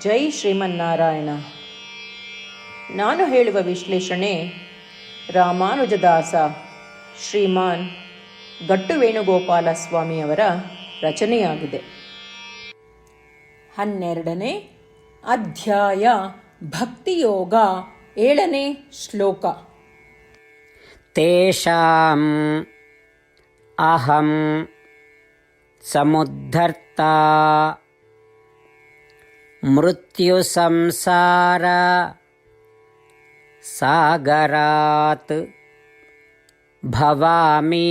ಜೈ ಶ್ರೀಮನ್ನಾರಾಯಣ. ನಾನು ಹೇಳುವ ವಿಶ್ಲೇಷಣೆ ರಾಮಾನುಜದಾಸ ಶ್ರೀಮಾನ್ ಗಟ್ಟು ವೇಣುಗೋಪಾಲ ಸ್ವಾಮಿಯವರ ರಚನೆಯಾಗಿದೆ. ಹನ್ನೆರಡನೇ ಅಧ್ಯಾಯ ಭಕ್ತಿಯೋಗ ಏಳನೇ ಶ್ಲೋಕ. ತೇಷಾಂ ಅಹಂ ಸಮುದ್ಧರ್ತಾ మృత్యు సంసార సాగరాత్ భవామి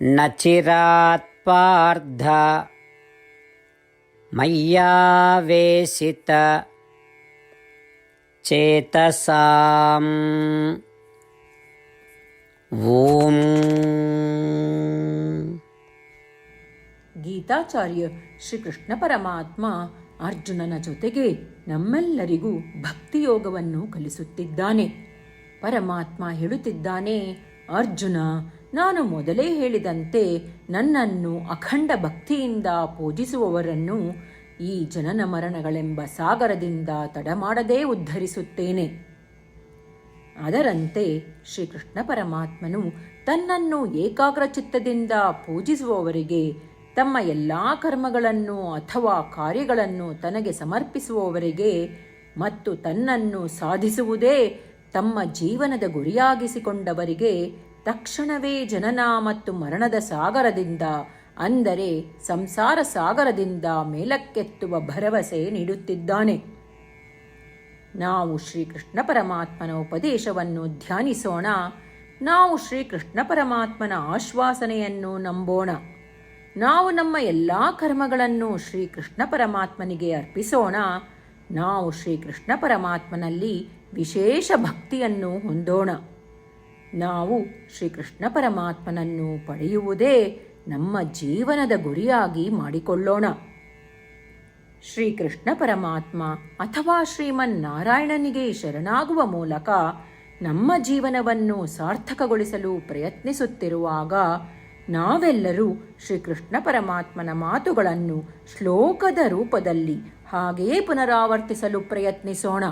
నచిరాత్ పార్థ మయ్యావేశిత చేతసాం ఓం గీతాచార్య శ్రీకృష్ణ పరమాత్మ ಅರ್ಜುನನ ಜೊತೆಗೆ ನಮ್ಮೆಲ್ಲರಿಗೂ ಭಕ್ತಿಯೋಗವನ್ನು ಕಲಿಸುತ್ತಿದ್ದಾನೆ. ಪರಮಾತ್ಮ ಹೇಳುತ್ತಿದ್ದಾನೆ, ಅರ್ಜುನ, ನಾನು ಮೊದಲೇ ಹೇಳಿದಂತೆ ನನ್ನನ್ನು ಅಖಂಡ ಭಕ್ತಿಯಿಂದ ಪೂಜಿಸುವವರನ್ನು ಈ ಜನನ ಮರಣಗಳೆಂಬ ಸಾಗರದಿಂದ ತಡಮಾಡದೇ ಉದ್ಧರಿಸುತ್ತೇನೆ. ಅದರಂತೆ ಶ್ರೀಕೃಷ್ಣ ಪರಮಾತ್ಮನು ತನ್ನನ್ನು ಏಕಾಗ್ರಚಿತ್ತದಿಂದ ಪೂಜಿಸುವವರಿಗೆ ತಮ್ಮ ಎಲ್ಲ ಕರ್ಮಗಳನ್ನು ಅಥವಾ ಕಾರ್ಯಗಳನ್ನು ತನಗೆ ಸಮರ್ಪಿಸುವವರಿಗೆ ಮತ್ತು ತನ್ನನ್ನು ಸಾಧಿಸುವುದೇ ತಮ್ಮ ಜೀವನದ ಗುರಿಯಾಗಿಸಿಕೊಂಡವರಿಗೆ ತಕ್ಷಣವೇ ಜನನ ಮತ್ತು ಮರಣದ ಸಾಗರದಿಂದ, ಅಂದರೆ ಸಂಸಾರ ಸಾಗರದಿಂದ ಮೇಲಕ್ಕೆತ್ತುವ ಭರವಸೆ ನೀಡುತ್ತಿದ್ದಾನೆ. ನಾವು ಶ್ರೀಕೃಷ್ಣ ಪರಮಾತ್ಮನ ಉಪದೇಶವನ್ನು ಧ್ಯಾನಿಸೋಣ. ನಾವು ಶ್ರೀಕೃಷ್ಣ ಪರಮಾತ್ಮನ ಆಶ್ವಾಸನೆಯನ್ನು ನಂಬೋಣ. ನಾವು ನಮ್ಮ ಎಲ್ಲ ಕರ್ಮಗಳನ್ನು ಶ್ರೀಕೃಷ್ಣ ಪರಮಾತ್ಮನಿಗೆ ಅರ್ಪಿಸೋಣ. ನಾವು ಶ್ರೀಕೃಷ್ಣ ಪರಮಾತ್ಮನಲ್ಲಿ ವಿಶೇಷ ಭಕ್ತಿಯನ್ನು ಹೊಂದೋಣ. ನಾವು ಶ್ರೀಕೃಷ್ಣ ಪರಮಾತ್ಮನನ್ನು ಪಡೆಯುವುದೇ ನಮ್ಮ ಜೀವನದ ಗುರಿಯಾಗಿ ಮಾಡಿಕೊಳ್ಳೋಣ. ಶ್ರೀಕೃಷ್ಣ ಪರಮಾತ್ಮ ಅಥವಾ ಶ್ರೀಮನ್ ನಾರಾಯಣನಿಗೆ ಶರಣಾಗುವ ಮೂಲಕ ನಮ್ಮ ಜೀವನವನ್ನು ಸಾರ್ಥಕಗೊಳಿಸಲು ಪ್ರಯತ್ನಿಸುತ್ತಿರುವಾಗ ನಾವೆಲ್ಲರೂ ಶ್ರೀಕೃಷ್ಣ ಪರಮಾತ್ಮನ ಮಾತುಗಳನ್ನು ಶ್ಲೋಕದ ರೂಪದಲ್ಲಿ ಹಾಗೆಯೇ ಪುನರಾವರ್ತಿಸಲು ಪ್ರಯತ್ನಿಸೋಣ.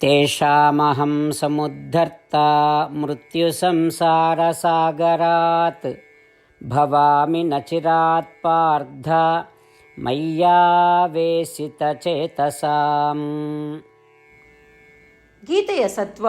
ತೇಷಾಮಹಂ ಸಮುದ್ಧರ್ತ ಮೃತ್ಯು ಸಂಸಾರ ಸಾಗರಾತ್. ಭವಾಮಿ ನಚಿರಾತ್ ಪಾರ್ಧ ಮಯ್ಯಾವೇಶಿತ ಚೇತಸಾಂ. ಗೀತೆಯ ಸತ್ವ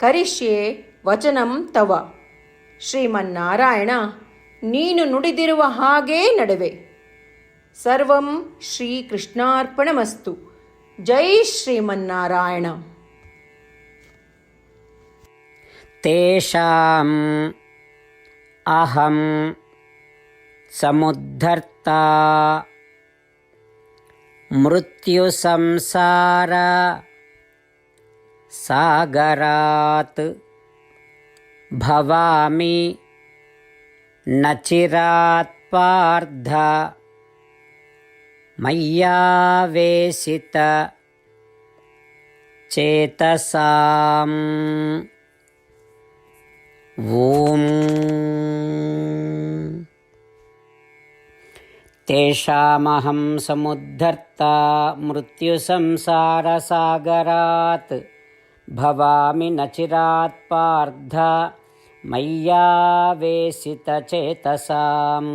ಕರಿಷ್ಯೆ ವಚನಂ ತವ ಶ್ರೀಮನ್ನಾರಾಯಣ ನೀನು ನುಡಿದಿರುವ ಹಾಗೇ ನಡುವೆ ಸರ್ವಂ ಶ್ರೀಕೃಷ್ಣಾರ್ಪಣಮಸ್ತು ಜೈ ಶ್ರೀಮನ್ನಾರಾಯಣ तेषाम् अहं समुद्धर्ता मृत्युसंसार सागरात् भवामि न चिरात् पार्थ मय्यावेशित चेतसाम् ॐ तेषामहं समुद्धर्ता मृत्युसंसारसागरात् భవామి నచిరాత్ పార్థ మయ్యావేశిత చేతసాం.